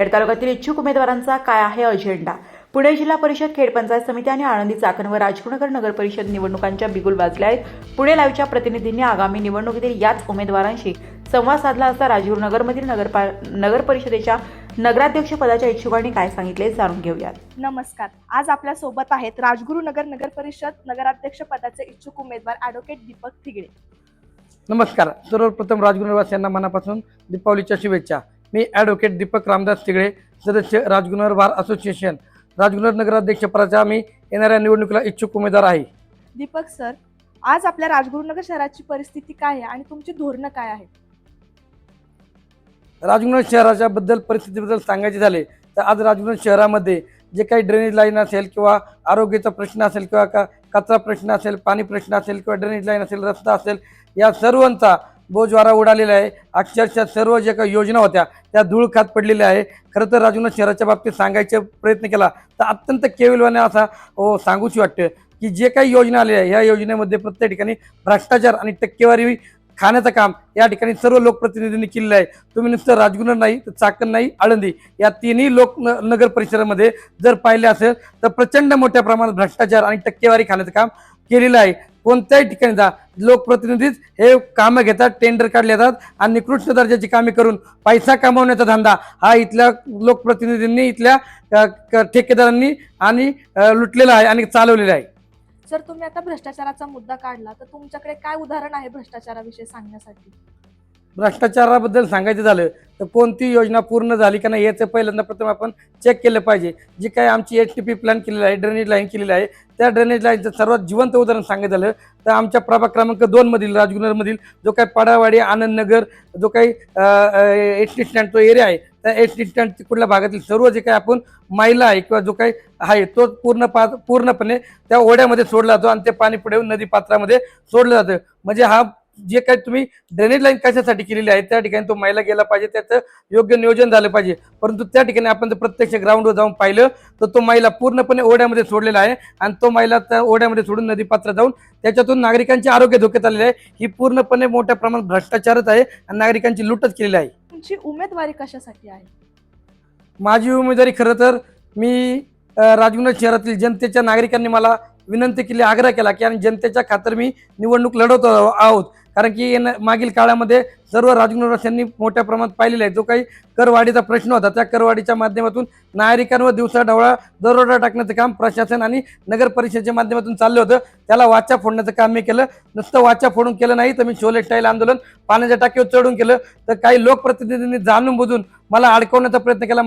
खेड तालुक्यातील इच्छुक उमेदवारांचा काय आहे अजेंडा? पुणे जिल्हा परिषद खेड पंचायत समिती आणि आळंदी चाकण व राजगुरुनगर नगर परिषद निवडणुकांच्या बिगुल वाजल्या आहेत. पुणे लाईव्हच्या प्रतिनिधींनी आगामी निवडणुकीतील याच उमेदवारांशी संवाद साधला असता राजगुरुनगरमधील नगरपा नगर परिषदेच्या नगराध्यक्ष पदाच्या इच्छुकांनी काय सांगितले जाणून घेऊयात. नमस्कार. आज आपल्यासोबत आहेत राजगुरुनगर नगर परिषद नगराध्यक्ष पदाचे इच्छुक उमेदवार ॲडव्होकेट दीपक थिगडे. नमस्कार. सर्वप्रथम राजगुरुवास यांना मनापासून दीपावलीच्या शुभेच्छा. मी ॲडव्होकेट दीपक रामदास तिगडे सदस्य राजगुरुनगर बार असोसिएशन राजगुरुनगर नगराध्यक्षपदाचा मी येणाऱ्या निवडणुकीला इच्छुक उमेदवार आहे. दीपक सर आज आपल्या राजगुरुनगर शहराची परिस्थिती काय आहे आणि तुमची धोरणं काय आहेत? राजगुरुनगर शहराच्या बद्दल परिस्थितीबद्दल सांगायचे झाले तर आज राजगुरुनगर शहरामध्ये जे काही ड्रेनेज लाईन असेल किंवा आरोग्याचा प्रश्न असेल किंवा का कचरा प्रश्न असेल पाणी प्रश्न असेल किंवा ड्रेनेज लाईन असेल रस्ता असेल या सर्वांचा बोजवारा उडालेला आहे. अक्षरशः सर्व ज्या काही योजना होत्या त्या धूळ खात पडलेल्या आहे. खरं तर राजगुरुनगर शहराच्या बाबतीत सांगायचा प्रयत्न केला तर अत्यंत केविलवाने असा हो सांगूशी वाटतं की जे काही योजना आलेल्या आहे ह्या योजनेमध्ये प्रत्येक ठिकाणी भ्रष्टाचार आणि टक्केवारी खाण्याचं काम या ठिकाणी सर्व लोकप्रतिनिधींनी केलेलं आहे. तुम्ही नुसतं राजगुरू नाही तर चाकण नाही आळंदी या तिन्ही लोक न- नगर परिसरामध्ये जर पाहिले असेल तर प्रचंड मोठ्या प्रमाणात भ्रष्टाचार आणि टक्केवारी खाण्याचं काम केलेलं आहे. कोणत्याही ठिकाणी जा. लोकप्रतिनिधीच हे कामं घेतात टेंडर काढले जातात आणि निकृष्ट दर्जाची कामे करून पैसा कमावण्याचा धंदा हा इथल्या लोकप्रतिनिधींनी इथल्या ठेकेदारांनी आणि लुटलेला आहे आणि चालवलेला आहे. सर तुम्ही आता भ्रष्टाचाराचा मुद्दा काढला. तर तुमच्याकडे काय उदाहरण आहे भ्रष्टाचाराविषयी सांगण्यासाठी? भ्रष्टाचाराबद्दल सांगायचं झालं तर कोणती योजना पूर्ण झाली का नाही याचं पहिल्यांदा प्रथम आपण चेक केलं पाहिजे. जी काही आमची एच टी पी प्लॅन केलेला आहे ड्रेनेज लाईन केलेली आहे त्या ड्रेनेज लाईनचं सर्वात जिवंत उदाहरण सांगायचं झालं तर आमच्या प्रभाग क्रमांक दोनमधील राजगुनरमधील जो काही पडावाडी आनंदनगर जो काही एस टी स्टँड तो एरिया आहे त्या एस टी स्टँड कुठल्या भागातील सर्व जे काही आपण मायला आहे किंवा जो काही आहे तो पूर्ण पा पूर्णपणे त्या ओढ्यामध्ये सोडला जातो आणि ते पाणी पुढे नदी पात्रामध्ये सोडलं जातं. म्हणजे हा जे काही तुम्ही ड्रेनेज लाईन कशासाठी केलेली आहे त्या ठिकाणी तो मैला गेला पाहिजे त्याचं योग्य नियोजन झालं पाहिजे. परंतु त्या ठिकाणी आपण जर प्रत्यक्ष ग्राउंडवर जाऊन पाहिलं तर तो मैला पूर्णपणे ओढ्यामध्ये सोडलेला आहे आणि तो मैला त्या ओढ्यामध्ये सोडून नदी पात्रात जाऊन त्याच्यातून नागरिकांचे आरोग्य धोक्यात आलेले आहे. ही पूर्णपणे मोठ्या प्रमाणात भ्रष्टाचारच आहे आणि नागरिकांची लूटच केलेली आहे. तुमची उमेदवारी कशासाठी आहे? माझी उमेदवारी खरं तर मी अ, राजगुरू शहरातील जनतेच्या नागरिकांनी मला विनंती केली आग्रह केला की आणि जनतेच्या खातर मी निवडणूक लढवत आहोत. कारण की मागील काळामध्ये सर्व राजगुरुवासियांनी मोठ्या प्रमाणात पाहिलेला आहे. जो काही करवाढीचा प्रश्न होता त्या करवाढीच्या माध्यमातून नागरिकांवर दिवसा ढवळा दरोडा टाकण्याचं काम प्रशासन आणि नगर परिषदेच्या माध्यमातून चाललं होतं. त्याला वाचा फोडण्याचं काम मी केलं. नुसतं वाचा फोडून केलं नाही तर मी शोले स्टाईल आंदोलन पाण्याच्या टाकीवर चढून केलं. तर काही लोकप्रतिनिधींनी जाणून बुजून मला अडकवण्याचा प्रयत्न केला.